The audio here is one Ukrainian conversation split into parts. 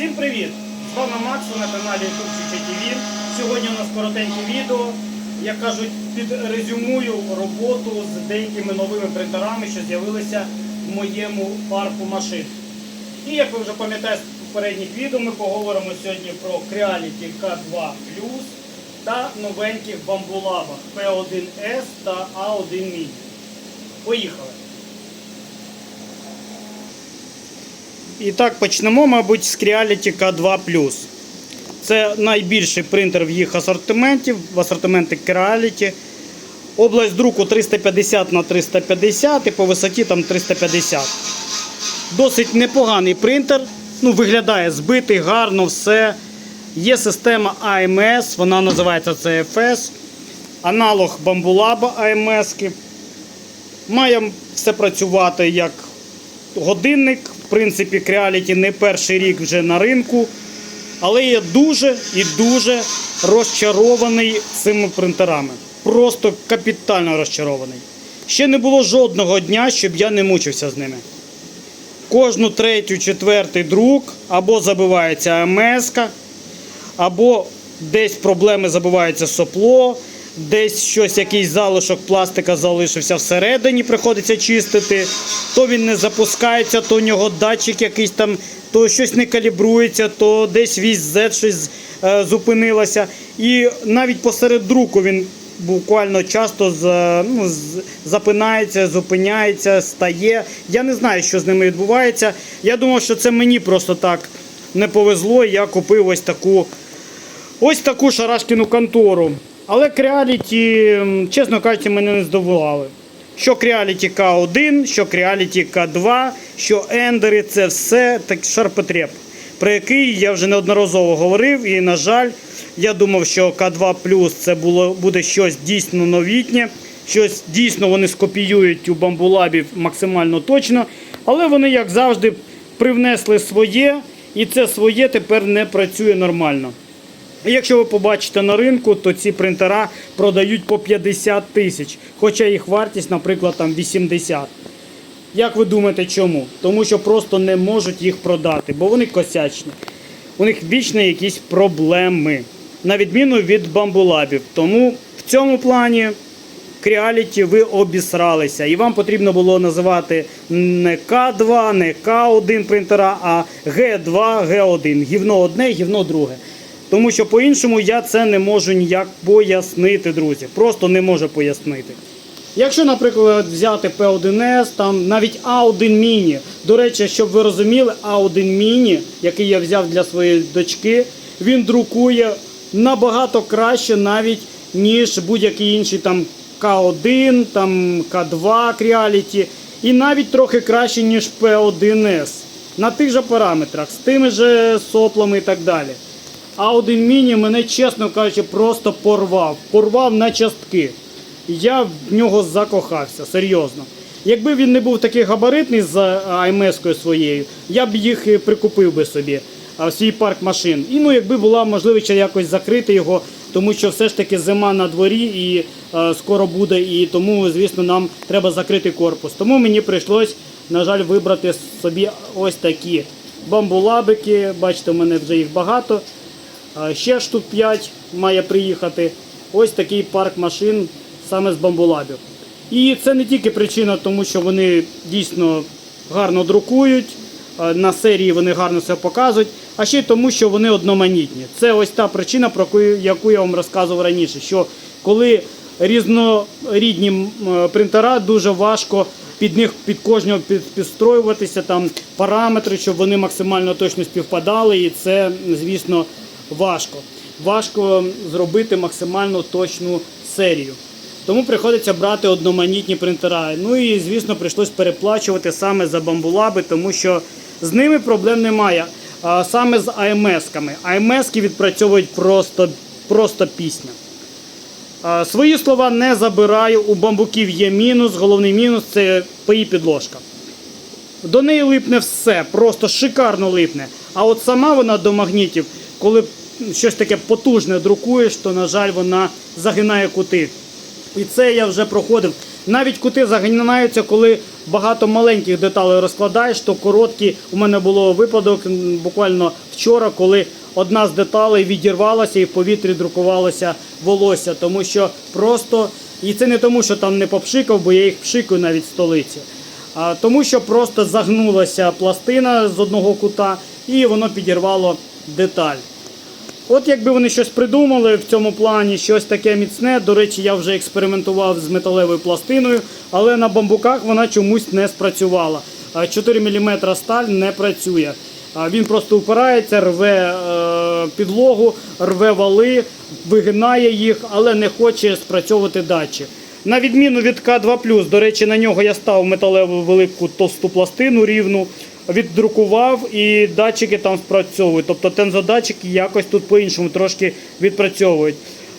Всім привіт! З вами Макс на каналі YouTube TV. Сьогодні у нас коротеньке відео. Як кажуть, підрезюмую роботу з деякими новими принтерами, що з'явилися в моєму парку машин. І як ви вже пам'ятаєте з попередніх відео, ми поговоримо сьогодні про Creality K2 та новеньких бамбулабах P1S та A1 Mini. Поїхали! І так, почнемо, мабуть, з Creality K2 Це найбільший принтер в їх асортименті, в асортименті Creality. Область друку 350 на 350 і по висоті там 350. Досить непоганий принтер. Ну, Виглядає збитий, гарно все. Є система AMS, вона називається CFS. Аналог Bambulaba AMS. Має все працювати як годинник. Принципі, Creality не перший рік вже на ринку. Але я дуже і дуже розчарований цими принтерами. Просто капітально розчарований. Ще не було жодного дня, щоб я не мучився з ними. Кожну третю, четвертий друк або забивається АМС, або десь проблеми забивається сопло, десь щось, якийсь залишок пластика залишився всередині, приходиться чистити. То він не запускається, то у нього датчик якийсь там, то щось не калібрується, то десь вісь Z щось е, зупинилося. І навіть посеред друку він буквально часто за- ну, з- запинається, зупиняється, стає. Я не знаю, що з ними відбувається. Я думав, що це мені просто так не повезло. і Я купив ось таку ось таку шарашкіну контору. Але м, чесно кажучи, мене не здивували. Що Creality K1, що Creality K2, що Ендери це все так шарпотреб, про який я вже неодноразово говорив. І, на жаль, я думав, що К2 плюс це було, буде щось дійсно новітнє, щось дійсно вони скопіюють у бамбулабів максимально точно. Але вони, як завжди, привнесли своє, і це своє тепер не працює нормально. Якщо ви побачите на ринку, то ці принтера продають по 50 тисяч, хоча їх вартість, наприклад, там 80. Як ви думаєте, чому? Тому що просто не можуть їх продати, бо вони косячні. У них вічно якісь проблеми, на відміну від бамбулабів. Тому в цьому плані Creality ви обісралися. І вам потрібно було називати не К2, не К1 принтера, а Г2, Г1. Гівно одне, гівно друге. Тому що по-іншому я це не можу ніяк пояснити, друзі. Просто не можу пояснити. Якщо, наприклад, взяти P1S, там навіть A1 Mini. До речі, щоб ви розуміли, A1 Mini, який я взяв для своєї дочки, він друкує набагато краще навіть, ніж будь-який інший там K1, там K2 Creality, і навіть трохи краще, ніж P1S. На тих же параметрах, з тими же соплами і так далі. А один міні мене, чесно кажучи, просто порвав. Порвав на частки. Я в нього закохався, серйозно. Якби він не був такий габаритний з АМС-кою своєю, я б їх прикупив би собі в свій парк машин. І ну, якби була можливість якось закрити його, тому що все ж таки зима на дворі і е, скоро буде, і тому, звісно, нам треба закрити корпус. Тому мені прийшлось, на жаль, вибрати собі ось такі бамбулабики. Бачите, у мене вже їх багато. Ще штук 5 має приїхати. Ось такий парк машин саме з бамбулабів. І це не тільки причина, тому що вони дійсно гарно друкують, на серії вони гарно все показують, а ще й тому, що вони одноманітні. Це ось та причина, про яку- яку я вам розказував раніше. Що коли різнорідні е, принтера, дуже важко під них під кожного підстроюватися, там параметри, щоб вони максимально точно співпадали, і це, звісно, важко. Важко зробити максимально точну серію. Тому приходиться брати одноманітні принтера. Ну і, звісно, прийшлось переплачувати саме за бамбулаби, тому що з ними проблем немає. А саме з АМС-ками. АМС-ки відпрацьовують просто, просто пісня. А, Свої слова не забираю. У бамбуків є мінус. Головний мінус це пиї підложка. До неї липне все, просто шикарно липне. А от сама вона до магнітів, коли щось таке потужне друкуєш, то, на жаль, вона загинає кути. І це я вже проходив. Навіть кути загинаються, коли багато маленьких деталей розкладаєш, то короткі. У мене було випадок буквально вчора, коли одна з деталей відірвалася і в повітрі друкувалося волосся, тому що просто і це не тому, що там не попшикав, бо я їх пшикаю навіть в столиці. А тому, що просто загнулася пластина з одного кута і воно підірвало деталь. От якби вони щось придумали в цьому плані, щось таке міцне. До речі, я вже експериментував з металевою пластиною, але на бамбуках вона чомусь не спрацювала. 4 мм сталь не працює. Він просто упирається, рве е, підлогу, рве вали, вигинає їх, але не хоче спрацьовувати датчик. На відміну від К2, до речі, на нього я став металеву велику товсту пластину рівну, віддрукував і датчики там спрацьовують. Тобто тензодатчики якось тут по-іншому трошки відпрацьовують.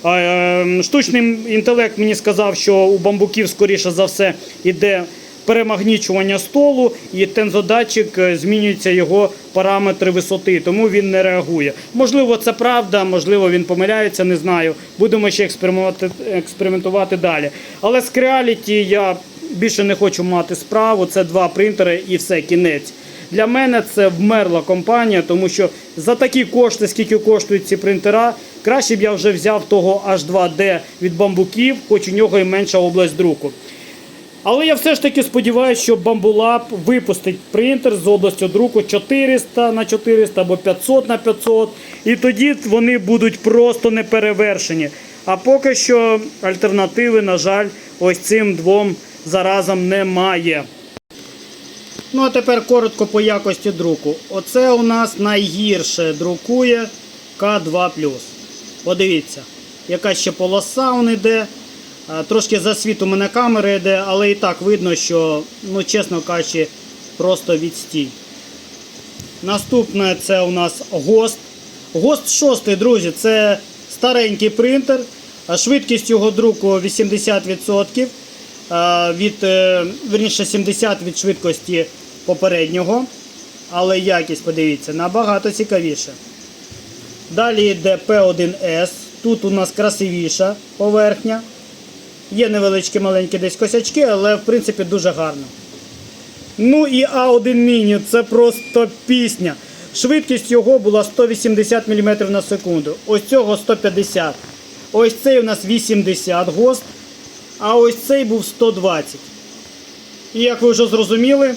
Е, Штучний інтелект мені сказав, що у бамбуків, скоріше за все, іде перемагнічування столу, і тензодатчик е, змінюються його параметри висоти, тому він не реагує. Можливо, це правда, можливо, він помиляється, не знаю. Будемо ще експериментувати, експериментувати далі. Але з Creality я більше не хочу мати справу. Це два принтери і все, кінець. Для мене це вмерла компанія, тому що за такі кошти, скільки коштують ці принтера, краще б я вже взяв того H2D від бамбуків, хоч у нього і менша область друку. Але я все ж таки сподіваюся, що Bambulab випустить принтер з областю друку 400 на 400 або 500 на 500, і тоді вони будуть просто неперевершені. А поки що альтернативи, на жаль, ось цим двом заразам немає. Ну а тепер коротко по якості друку. Оце у нас найгірше друкує К2. Подивіться, яка ще полоса он йде. Трошки засвіт у мене камери йде, але і так видно, що, ну, чесно кажучи, просто відстій. Наступне це у нас ГОСТ. ГОСТ 6, друзі, це старенький принтер. Швидкість його друку 80%. А, Від, е, верніше 70 від швидкості попереднього. Але якість, подивіться, набагато цікавіше. Далі йде P1S. Тут у нас красивіша поверхня. Є невеличкі маленькі десь косячки, але в принципі дуже гарно. Ну і А1 міні це просто пісня. Швидкість його була 180 мм на секунду. Ось цього 150. Ось цей у нас 80 ГОСТ, а ось цей був 120. І як ви вже зрозуміли,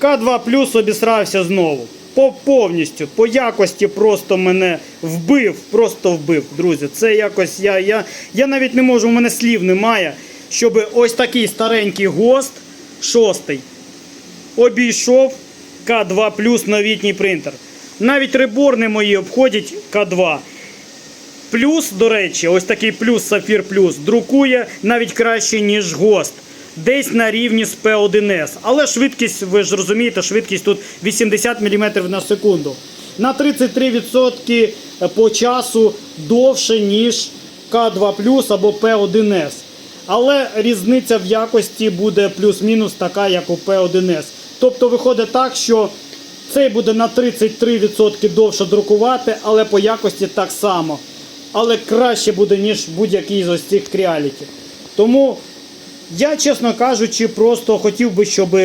К2 плюс обісрався знову. По повністю, по якості просто мене вбив, просто вбив, друзі. Це якось я, я, я навіть не можу, у мене слів немає, щоб ось такий старенький гост, шостий, обійшов К2 плюс новітній принтер. Навіть реборни мої обходять К2. Плюс, до речі, ось такий плюс Сафір Плюс друкує навіть краще, ніж ГОСТ. Десь на рівні з P1S. Але швидкість, ви ж розумієте, швидкість тут 80 мм на секунду. На 33% по часу довше, ніж К2 або P1S. Але різниця в якості буде плюс-мінус така, як у P1S. Тобто виходить так, що цей буде на 33% довше друкувати, але по якості так само. Але краще буде, ніж будь-який з ось цих Creality. Тому я, чесно кажучи, просто хотів би, щоб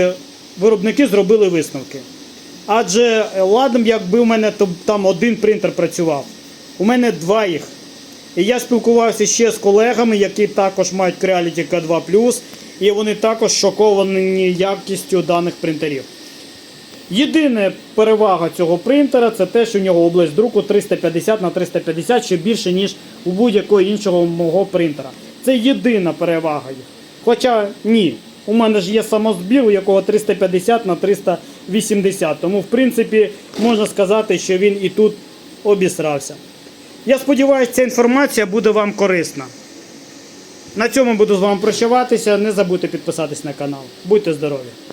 виробники зробили висновки. Адже е, ладно, якби у мене там один принтер працював. У мене два їх. І я спілкувався ще з колегами, які також мають Creality K2 і вони також шоковані якістю даних принтерів. Єдина перевага цього принтера це те, що у нього область друку 350 на 350, що більше, ніж у будь-якого іншого мого принтера. Це єдина перевага. Хоча ні, у мене ж є самозбір, у якого 350 на 380. Тому, в принципі, можна сказати, що він і тут обісрався. Я сподіваюся, ця інформація буде вам корисна. На цьому буду з вами прощаватися. Не забудьте підписатись на канал. Будьте здорові!